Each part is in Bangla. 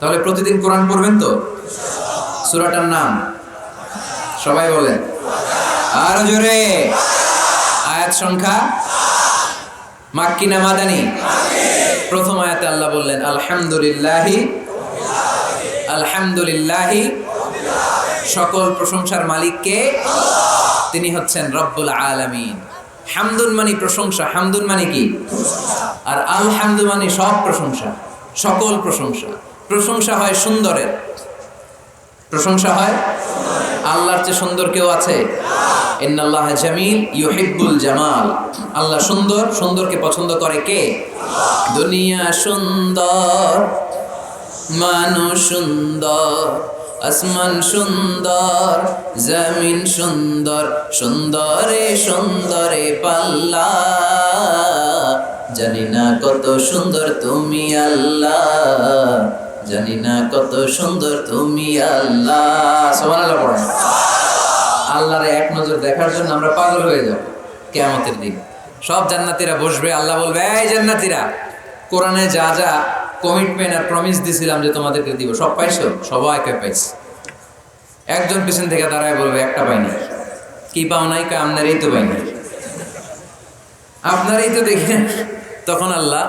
তাহলে প্রতিদিন কোরআন পড়বেন তো? সুরাটার নাম? সবাই বলেন। আর জোরে। আয়াত সংখ্যা? মাক্কি না মাদানি? প্রথম আয়াতে আল্লাহ বললেন, আলহামদুলিল্লাহি আলহামদুলিল্লাহি। সকল প্রশংসার মালিককে তিনি হচ্ছেন রব্বুল আলামিন। হামদুন মানে প্রশংসা, হামদুন মানে কি? আর আলহামদু মানে সব প্রশংসা, সকল প্রশংসা। প্রশংসা হয় সুন্দরের। প্রশংসা হয় আল্লাহর চেয়ে সুন্দর কেউ আছে? ইন্নাল্লাহ জামিল ইউহিব্বুল জামাল। আল্লাহ সুন্দর, সুন্দরকে পছন্দ করে কে? দুনিয়া সুন্দর, মানুষ সুন্দর, আসমান সুন্দর, জমিন সুন্দর, সুন্দরে সুন্দরে পাল্লা। জানি না কত সুন্দর তুমি আল্লাহ। জানি না কত সুন্দর তুমি আল্লাহ। সুবহানাল্লাহ পড়েন আল্লাহর এক নজর দেখার জন্য আমরা পাগল হয়ে যাব কেয়ামতের দিন। সব জান্নাতীরা বসবে, আল্লাহ বলবে, এই জান্নাতীরা, কোরআনে যা যা কমিটমেন্ট আর প্রমিস দিছিলাম যে তোমাদেরকে দিব, সব পাইছো? সবাইকে পাইছি। একজন পিছন থেকে দাঁড়ায় বলবে, একটা পাইনি। কি পাও নাই কা? আপনারই তো পাইনি। আপনারই তো দেখেন তখন আল্লাহ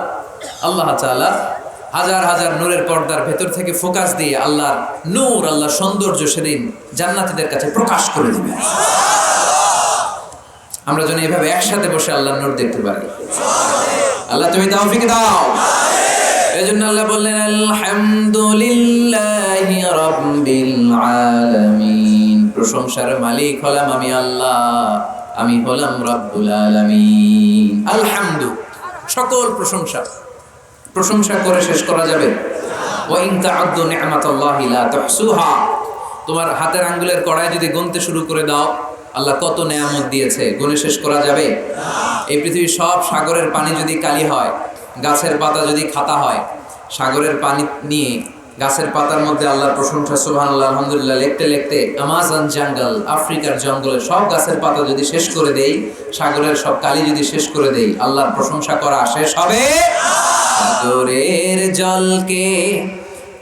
আল্লাহ তাআলা হাজার হাজার নূরের পর্দার ভেতর থেকে ফোকাস দিয়ে আল্লাহর নূর আল্লাহ সৌন্দর্য সেদিন জান্নাতীদের কাছে প্রকাশ করে দিবে। আমরা যেন এভাবে একসাথে বসে আল্লাহর নূর দেখতে পারি। আল্লাহ তুমি তৌফিক দাও। এজন্য আল্লাহ বললেন, আলহামদুলিল্লাহি রাব্বিল আলামিন। প্রশংসার মালিক হলাম আমি আল্লাহ, আমি হলাম রব্বুল আলামিন। আলহামদু, সকল প্রশংসা। প্রশংসা করে শেষ করা যাবে। তোমার হাতের আঙ্গুলের কড়াই যদি গুনতে শুরু করে দাও, আল্লাহ কত নেয়ামত দিয়েছে, গুনে শেষ করা যাবে। এই পৃথিবীর সব সাগরের পানি যদি কালি হয়, গাছের পাতা যদি খাতা হয়, সাগরের পানি নিয়ে গাছের পাতার মধ্যে আল্লাহর প্রশংসা সুবহান আল্লাহ আলহামদুলিল্লাহ, লিখতে লিখতে আমাজন জঙ্গল, আফ্রিকার জঙ্গলে সব গাছের পাতা যদি শেষ করে দেই, সাগরের সব কালি যদি শেষ করে দেই, আল্লাহর প্রশংসা করা শেষ হবে। সাগরের জলকে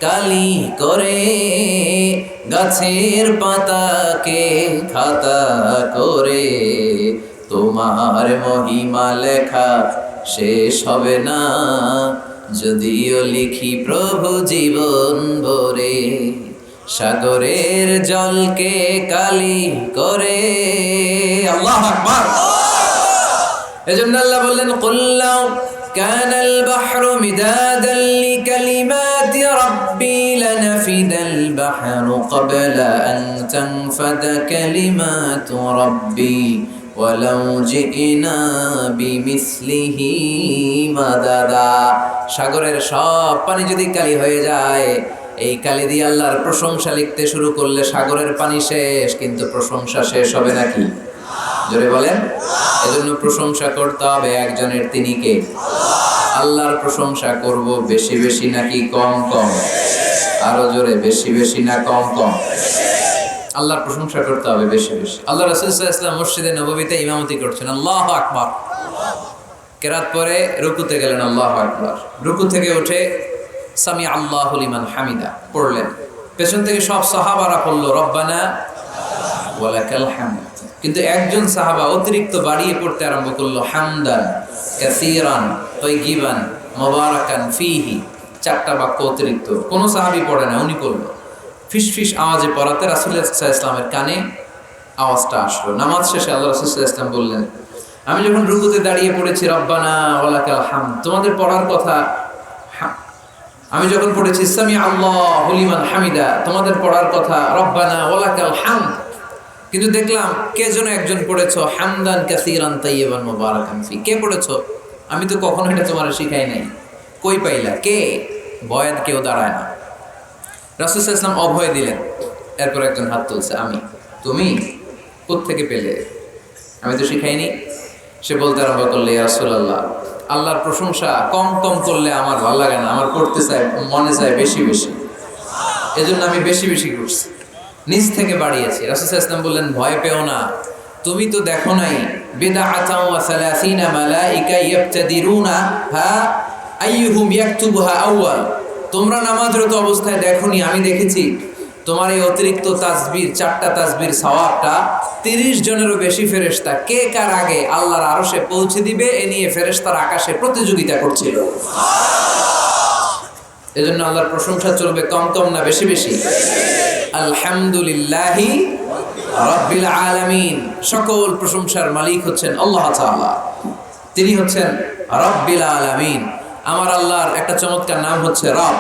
কালি করে, গাছের পাতাকে খাতা করে। তোমার মহিমা লেখা শেষ হবে না, যদিও লিখি প্রভু জীবন ভরে। সাগরের জলকে কালি করে। আল্লাহ আকবার। এজন্য আল্লাহ বললেন কুল্লাউ كان البحر مدادا لكلمات ربي لنفد البحر قبل أن تنفد كلمات ربي ولو جئنا بمثله مددا সাগরের সব পানি যদি কালি হয়ে যায় এই কালি দিয়ে আল্লাহর প্রশংসা লিখতে শুরু করলে সাগরের পানি শেষ কিন্তু প্রশংসা শেষ হবে নাকি জোরে বলেন এজন্য প্রশংসা করতে হবে একজনের তিনি কে আল্লাহর প্রশংসা করব বেশি বেশি নাকি কম কম? আরও জোরে, বেশি বেশি না কম কম? আল্লাহর প্রশংসা করতে হবে বেশি বেশি। আল্লাহ রাসূল সাল্লাল্লাহু মসজিদে নববীতে ইমামতি করছেন, আল্লাহ আকবার। কেরাত পরে রুকুতে গেলেন, আল্লাহ আকবার। রুকু থেকে উঠে সামি আল্লাহু লিমান হামিদা পড়লেন। পেছন থেকে সব সাহাবারা পড়ল, রব্বানা ওয়ালাকাল হামদ। কিন্তু একজন সাহাবা অতিরিক্ত বাড়িয়ে পড়তে আরম্ভ করল, হামদান কাসিরান তৈগিবান মোবারকান ফিহি। চারটা বাক্য অতিরিক্ত। কোন সাহাবি পড়ে না, উনি করল। ফিস ফিস আওয়াজে পড়াতে রাসুল্লাহ ইসলামের কানে আওয়াজটা আসলো। নামাজ শেষে আল্লাহ রাসুল্লাহ ইসলাম বললেন, আমি যখন রুকুতে দাঁড়িয়ে পড়েছি, রব্বানা ওয়ালাকাল হাম তোমাদের পড়ার কথা আমি যখন পড়েছি সামি আল্লাহ হলিমান হামিদা তোমাদের পড়ার কথা, রব্বানা ওয়ালাকাল হামদ কিন্তু দেখলাম কে যেন একজন পড়েছো? হামদান কাসিরান তাইয়িবান মুবারাকান ফি। কে পড়েছো? আমি তো কখনো এটা তোমার শিখাই নাই। কই পাইলা? কে? বয়াত কেউ দাঁড়ায় না। আলাইহি ওয়াসাল্লাম অভয় দিলেন। এরপর একজন হাত তুলছে, আমি? তুমি? থেকে পেলে? আমি তো শিখাইনি সে বলতে আরম্ভ করলে রাসূলুল্লাহ, আল্লাহর প্রশংসা কম কম করলে আমার ভালো লাগে না, আমার করতে চাই মনে চায় বেশি বেশি। এজন্য আমি বেশি বেশি করছি। নিজ থেকে বাড়িয়েছে। রাসূল ইসলাম বললেন, ভয় পেও না। তুমি তো দেখো নাই, বিদআতাও ওয়া সালাসিনা মালাইকা ইয়াবতাদিরুনা, হা আইয়ুহুম ইয়াকতুবুহা আউয়াল। তোমরা নামাজরত অবস্থায় দেখোনি, আমি দেখেছি। তোমার এই অতিরিক্ত তাসবির, চারটা তাসবির সওয়াবটা তিরিশ জনেরও বেশি ফেরেশতা। কে কার আগে আল্লাহর আরশে পৌঁছে দিবে, এ নিয়ে ফেরেশতার আকাশে প্রতিযোগিতা করছিল। এজন্য আল্লাহর প্রশংসা চলবে কম কম না বেশি বেশি। আলহামদুলিল্লাহি রাব্বিল আলামিন। সকল প্রশংসার মালিক হচ্ছেন আল্লাহ তাআলা। তিনি হচ্ছেন রব্বিল আলামিন। আমার আল্লাহর একটা চমৎকার নাম হচ্ছে রব।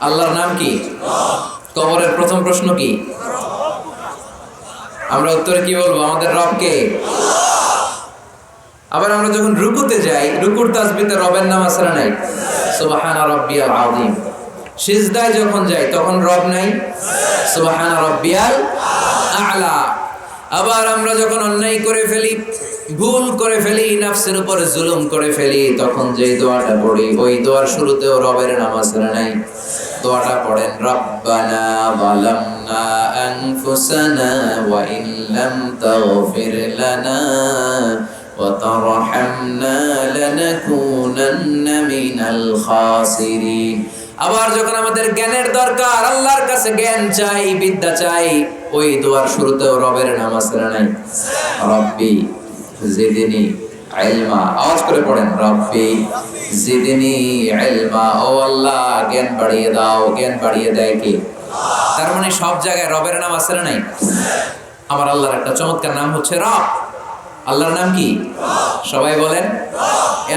আল্লাহর নাম কি? কবরের প্রথম প্রশ্ন কি? আমরা উত্তরে কি বলব? আমাদের রব কে? আবার আমরা যখন রুকুতে যাই, রুকুর তাসবিতে রবের নাম আসলে নাই? সুবহানা রাব্বিয়াল আযীম। সিজদায় যখন যাই, তখন রব নাই? সুবাহান রব্বিয়াল আলা। আবার আমরা যখন অন্যায় করে ফেলি, ভুল করে ফেলি, নাফসের উপরে জুলুম করে ফেলি, তখন যে দোয়াটা পড়ি, ওই দোয়ার শুরুতেও রবের নামাজ নাই। দোয়াটা পড়েন, রব্বানা বালামনা আনফুসানা ওয়া ইন লাম তাগফির লানা ওয়া তারহামনা লানাকুনান্না মিনাল খাসিরিন। আবার যখন আমাদের জ্ঞানের দরকার, আল্লাহর কাছে জ্ঞান চাই, বিদ্যা চাই, ওই দোয়ার শুরুতেও রবের নাম আছে না নাই? রব্বি জিদিনি ইলমা। আওয়াজ করে পড়েন, রব্বি জিদিনি ইলমা। ও আল্লাহ, জ্ঞান বাড়িয়ে দাও, জ্ঞান বাড়িয়ে দেয় কি? তার মানে সব জায়গায় রবের নাম আছে না নাই? আমার আল্লাহর একটা চমৎকার নাম হচ্ছে রব। আল্লাহর নাম কি? সবাই বলেন,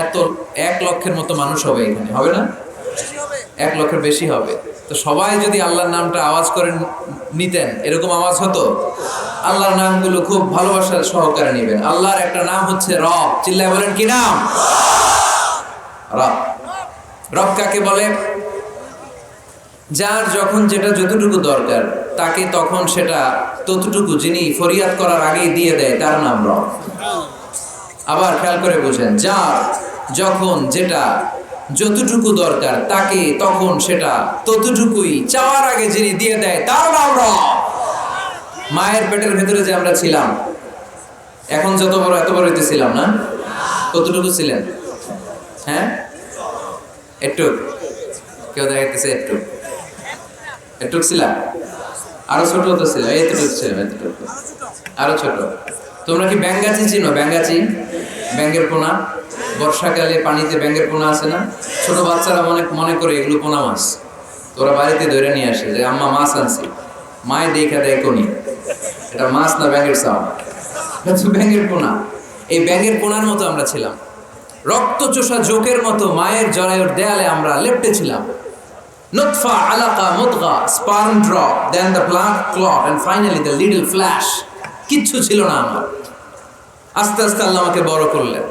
এত এক লক্ষের মতো মানুষ হবে এখানে, হবে না? এক লক্ষের বেশি হবে। তো সবাই যদি আল্লাহর নামটা আওয়াজ করে নিতেন, এরকম আওয়াজ হতো? আল্লাহর নামগুলো খুব ভালোবাসার সহকারে নেবেন। আল্লাহর একটা নাম হচ্ছে রব। চিল্লায় বলেন, কি নাম? রব। রব কাকে বলে? যার যখন যেটা যতটুকু দরকার, তাকে তখন সেটা ততটুকু যিনি ফরিয়াদ করার আগেই দিয়ে দেয়, তার নাম রব। আবার খেয়াল করে বুঝেন, যার যখন যেটা যতটুকু দরকার তাকে তখন সেটা ততটুকুই চাওয়ার আগে যিনি দিয়ে দেয়, তার নাম মায়ের পেটের ভেতরে যে আমরা ছিলাম, এখন যত বড়, এত বড় হইতে ছিলাম না? কতটুকু ছিলেন? হ্যাঁ? একটু, কেউ দেখাইতেছে একটু। একটু ছিলাম আরও ছোট তো ছিল এতটুকু ছিল এতটুকু। আরও ছোট। তোমরা কি ব্যাঙ্গাচি চিনো? ব্যাঙ্গাচি? ব্যাঙ্গের পোনা? বর্ষাকালে পানিতে ব্যাঙ্গের পোনা আছে না? ছোট বাচ্চারা মনে মনে করে এগুলো পোনা মাছ। তোরা বাড়িতে ধরে নিয়ে আসে যে, আম্মা, মাছ আনছি। মায় দেখা দেয় কোনি। এটা মাছ না ব্যাঙ্গের সাউন্ড ব্যাঙ্গের পোনা। এই ব্যাঙ্গের পোনার মতো আমরা ছিলাম। রক্ত চোষা জোকের মতো মায়ের জরায়ুর দেয়ালে আমরা লেপটে ছিলাম। আলাকা মুদগা sperm drop, then the blood clot and finally the little flash কিচ্ছু ছিল না আমার। আস্তে আস্তে আল্লাহ আমাকে বড় করলেন।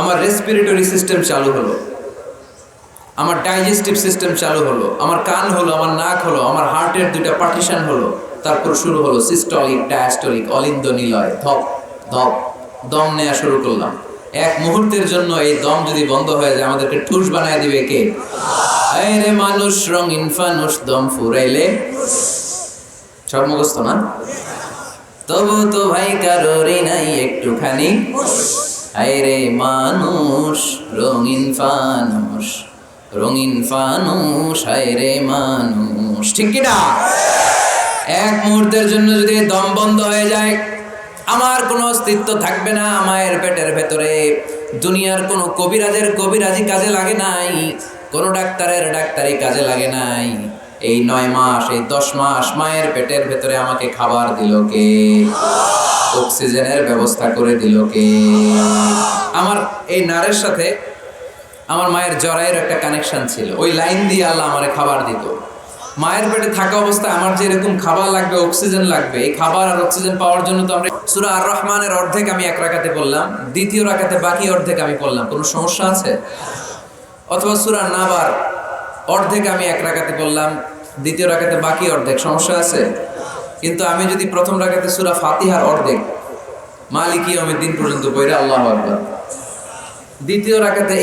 আমার রেসপিরেটরি সিস্টেম চালু হলো। আমার ডাইজেস্টিভ সিস্টেম চালু হলো। আমার কান হলো, আমার নাক হলো, আমার হার্টের দুইটা পার্টিশন হলো। তারপর শুরু হলো সিস্টলিক ডায়াস্টলিক অলিন্দ নিলয় ধপ ধপ, দম নেওয়া শুরু করলাম। এক মুহূর্তের জন্য এই দম যদি বন্ধ হয়ে যায়, আমাদেরকে ঠুস বানায় দিবে কে? রে মানুষ, রঙিন ফানুষ, দম ফুরাইলে। সব মুখস্থ না? তবু তো ভাই কারোরই নাই একটুখানি। আরে মানুষ, রঙিন ফানুষ রঙিন ফানুষ রে মানুষ। ঠিক কিনা? এক মুহূর্তের জন্য যদি দম বন্ধ হয়ে যায়, আমার কোনো অস্তিত্ব থাকবে না, মায়ের পেটের ভেতরে। দুনিয়ার কোনো কবিরাজের কবিরাজি কাজে লাগে নাই, কোনো ডাক্তারের ডাক্তারি কাজে লাগে নাই। এই নয় মাস, এই দশ মাস মায়ের পেটের ভেতরে আমাকে খাবার দিল কে? অক্সিজেনের ব্যবস্থা করে দিল কে? আমার এই নারের সাথে আমার মায়ের জরায়ের একটা কানেকশন ছিল। ওই লাইন দিয়ে আল্লাহ আমারে খাবার দিত। মায়ের পেটে থাকা অবস্থায় আমার যে এরকম খাবার লাগবে অক্সিজেন লাগবে, এই খাবার আর অক্সিজেন পাওয়ার জন্য তো আমরা সুরা আর রহমানের অর্ধেক আমি এক রাখাতে বললাম দ্বিতীয় রাখাতে বাকি অর্ধেক আমি বললাম কোনো সমস্যা আছে? অথবা সুরা নাবার অর্ধেক আমি এক রাখাতে বললাম দ্বিতীয় রাখাতে বাকি অর্ধেক সমস্যা আছে? কিন্তু আমি যদি প্রথম রাখাতে সুরা ফাতিহার অর্ধেক মালিকি আমি দিন পর্যন্ত বইরে আল্লাহ আকবার। দ্বিতীয় রাখাতে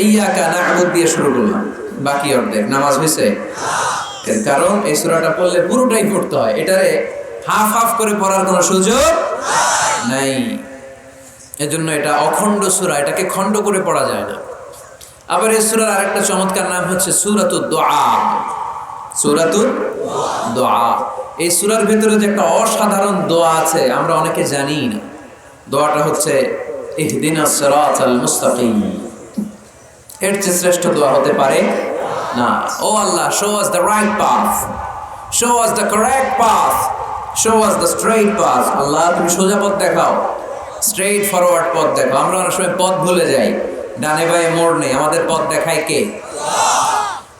না আগুদ দিয়ে শুরু করলাম, বাকি অর্ধেক। নামাজ হয়েছে কারণ এই সুরাটা পড়লে পুরোটাই পড়তে হয়। এটারে হাফ হাফ করে পড়ার কোনো সুযোগ নাই। এজন্য এটা অখণ্ড সুরা, এটাকে খণ্ড করে পড়া যায় না। আবার এই সুরার আরেকটা চমৎকার নাম হচ্ছে সুরাতু দোয়া সুরাতু দোয়া এই সুরার ভেতরে যে একটা অসাধারণ দোয়া আছে, আমরা অনেকে জানি না। দোয়াটা হচ্ছে, ইহদিন এর চেয়ে শ্রেষ্ঠ দোয়া হতে পারে না। ও আল্লাহ show us the right path show us the correct path show us the straight path আল্লাহ, তুমি সোজা পথ দেখাও। স্ট্রেইট ফরওয়ার্ড পথ দেখাও। আমরা অনেক সময় পথ ভুলে যাই। ডানে বায়ে মোড় নেই। আমাদের পথ দেখায় কে?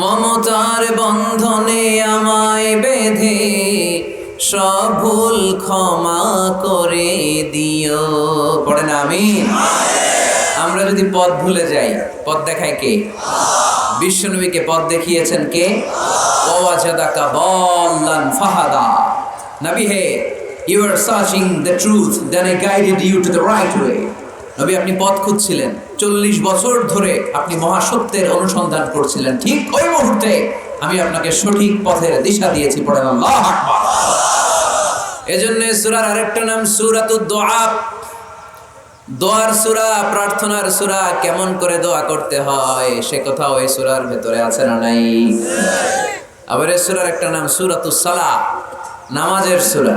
মমতার বন্ধনে আমায় বেঁধে সব ভুল ক্ষমা করে দিও। পড়েন আমি আমরা যদি পথ ভুলে যাই, পথ দেখায় কে? বিশ্বনবীকে পথ দেখিয়েছেন কে? ফাহাদা। নবী হে you are searching the truth then I guided you to the right way নবী আপনি পথ খুঁজছিলেন। চল্লিশ বছর ধরে আপনি মহাসত্যের অনুসন্ধান করছিলেন। ঠিক ওই মুহূর্তে আমি আপনাকে সঠিক পথের দিশা দিয়েছি পড়েন আল্লাহ এজন্য সূরার আরেকটা নাম সূরাতুদ দোয়া। দোয়ার সূরা, প্রার্থনার সূরা কেমন করে দোয়া করতে হয় সে কথাও এই সূরার ভেতরে আছে না নাই? আবার এই সূরার একটা নাম সূরাতুস সালা নামাজের সূরা।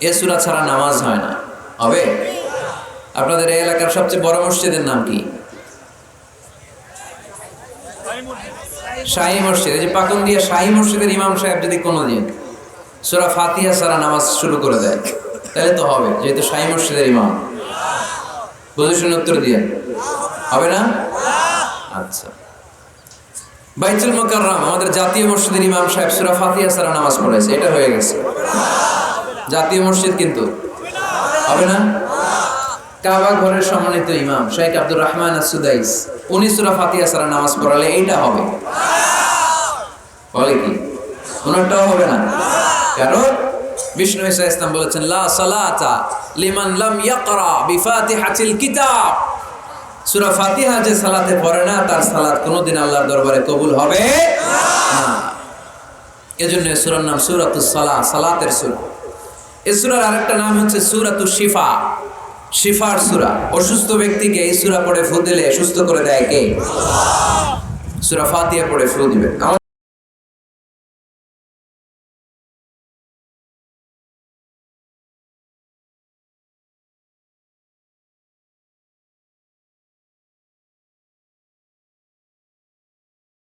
এ সূরা ছাড়া নামাজ হয় না। হবে? আপনাদের এই এলাকার সবচেয়ে বড় মসজিদের নাম কি? শাহী মসজিদ। এই যে পাকন দিয়ে শাহী মসজিদের ইমাম সাহেব যদি কোনোদিন সুরা ফাতিহা সারা নামাজ শুরু করে দেয় তাহলে তো হবে যেহেতু শাহী মসজিদের ইমাম। বুঝে শুনে উত্তর দিয়ে। হবে না? আচ্ছা। বাইতুল মোকাররম আমাদের জাতীয় মসজিদের ইমাম সাহেব সুরা ফাতিহা সারা নামাজ পড়েছে এটা হয়ে গেছে। জাতীয় মসজিদ কিন্তু। হবে না? কাবা ঘরের সম্মানিত ইমাম শেখ আব্দুর রহমান সুদাইস উনি সুরা ফাতিহা সারা নামাজ পড়ালে এইটা হবে। বলে কি? ওনারটাও হবে না। কারণ বিষ্ণু ইসা ইসলাম বলেছেন, লা সালাতা লিমান লাম ইয়াকরা বিফাতিহাতিল কিতাব। সূরা ফাতিহা যে সালাতে পড়ে না, তার সালাত কোনোদিন আল্লাহর দরবারে কবুল হবে না। এজন্য সূরার নাম সূরাতুস সালাহ, সালাতের সূরা। এই সূরার আরেকটা নাম হচ্ছে সূরাতুশ শিফা। শিফার সুরা। অসুস্থ ব্যক্তিকে এই সুরা পড়ে ফু দিলে সুস্থ করে দেয় কে? সুরা ফাতিয়া পড়ে ফু দিবে।